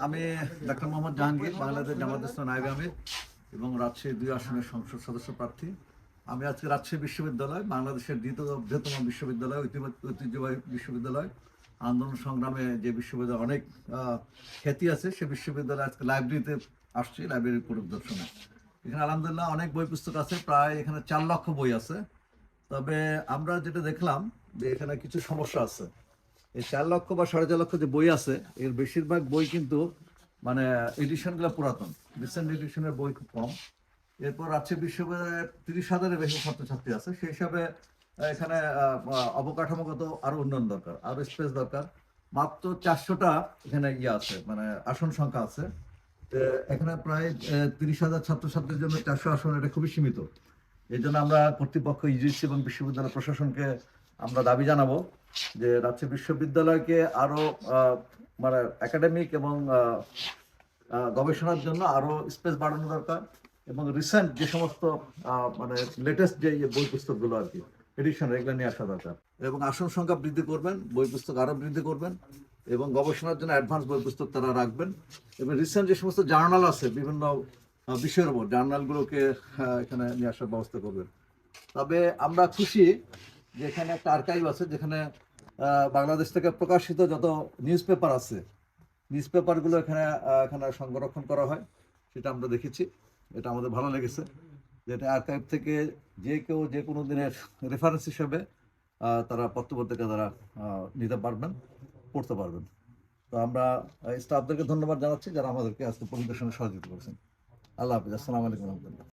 আমি ডাক্তার মোহাম্মদ জাহাঙ্গীর, বাংলাদেশ জামাত ইসলাম নায়ক আমির এবং রাজশাহী দুই আসনের সংসদ সদস্য প্রার্থী। আমি আজকে রাজশাহী বিশ্ববিদ্যালয়, বাংলাদেশের দ্বিতীয় বৃহত্তম বিশ্ববিদ্যালয়, ঐতিহ্য- ঐতিহ্যবাহী বিশ্ববিদ্যালয়। আন্দোলন সংগ্রামে যে বিশ্ববিদ্যালয় অনেক খ্যাতি আছে, সে বিশ্ববিদ্যালয় আজকে লাইব্রেরিতে আসছি, লাইব্রেরির পরিদর্শনে এখানে আলহামদুলিল্লাহ অনেক বই পুস্তক আছে, প্রায় এখানে চার লক্ষ বই আছে। তবে আমরা যেটা দেখলাম যে এখানে কিছু সমস্যা আছে। এই চার লক্ষ বা সাড়ে চার লক্ষ যে বই আছে, এর বেশিরভাগ বই কিন্তু মানে এডিশনগুলো পুরাতন। রিসেন্ট এডিশনের বই খুব কম। এরপর রাজশাহী বিশ্ববিদ্যালয়ে তিরিশ হাজারের বেশি ছাত্রছাত্রী আছে। সেই হিসাবে এখানে অবকাঠামোগত আরও উন্নয়ন দরকার, আরও স্পেস দরকার। মাত্র চারশোটা এখানে ইয়ে আছে মানে আসন সংখ্যা আছে। এখানে প্রায় তিরিশ হাজার ছাত্রছাত্রীর জন্য চারশো আসন, এটা খুবই সীমিত। এই জন্য আমরা কর্তৃপক্ষ ইউজিসি এবং বিশ্ববিদ্যালয় প্রশাসনকে আমরা দাবি জানাব যে রাজশাহী বিশ্ববিদ্যালয়কে আরও মানে একাডেমিক এবং গবেষণার জন্য আরও স্পেস বাড়ানো দরকার এবং রিসেন্ট যে সমস্ত মানে লেটেস্ট যে ইয়ে বই পুস্তকগুলো আর কি এডিশন এগুলো নিয়ে আসা দরকার। এবং আসন সংখ্যা বৃদ্ধি করবেন, বই পুস্তক আরও বৃদ্ধি করবেন এবং গবেষণার জন্য অ্যাডভান্স বই পুস্তক তারা রাখবেন। এবং রিসেন্ট যে সমস্ত জার্নাল আছে, বিভিন্ন বিষয়ের উপর জার্নালগুলোকে এখানে নিয়ে আসার ব্যবস্থা করবেন। তবে আমরা খুশি যে এখানে একটা আর্কাইভ আছে যেখানে বাংলাদেশ থেকে প্রকাশিত যত নিউজ পেপার আছে নিউজ পেপারগুলো এখানে এখানে সংরক্ষণ করা হয়, সেটা আমরা দেখেছি। এটা আমাদের ভালো লেগেছে। যেটা আর্কাইভ থেকে যে কেউ যে কোনো দিনের রেফারেন্স হিসেবে তারা পত্রপত্রিকা তারা নিতে পারবেন, পড়তে পারবেন। তো আমরা স্টাফদেরকে ধন্যবাদ জানাচ্ছি যারা আমাদেরকে আজকে পরিদর্শনে সহযোগিতা করেছেন। আল্লাহ হাফিজ। আসসালামু আলাইকুম রহমতুল্লাহ।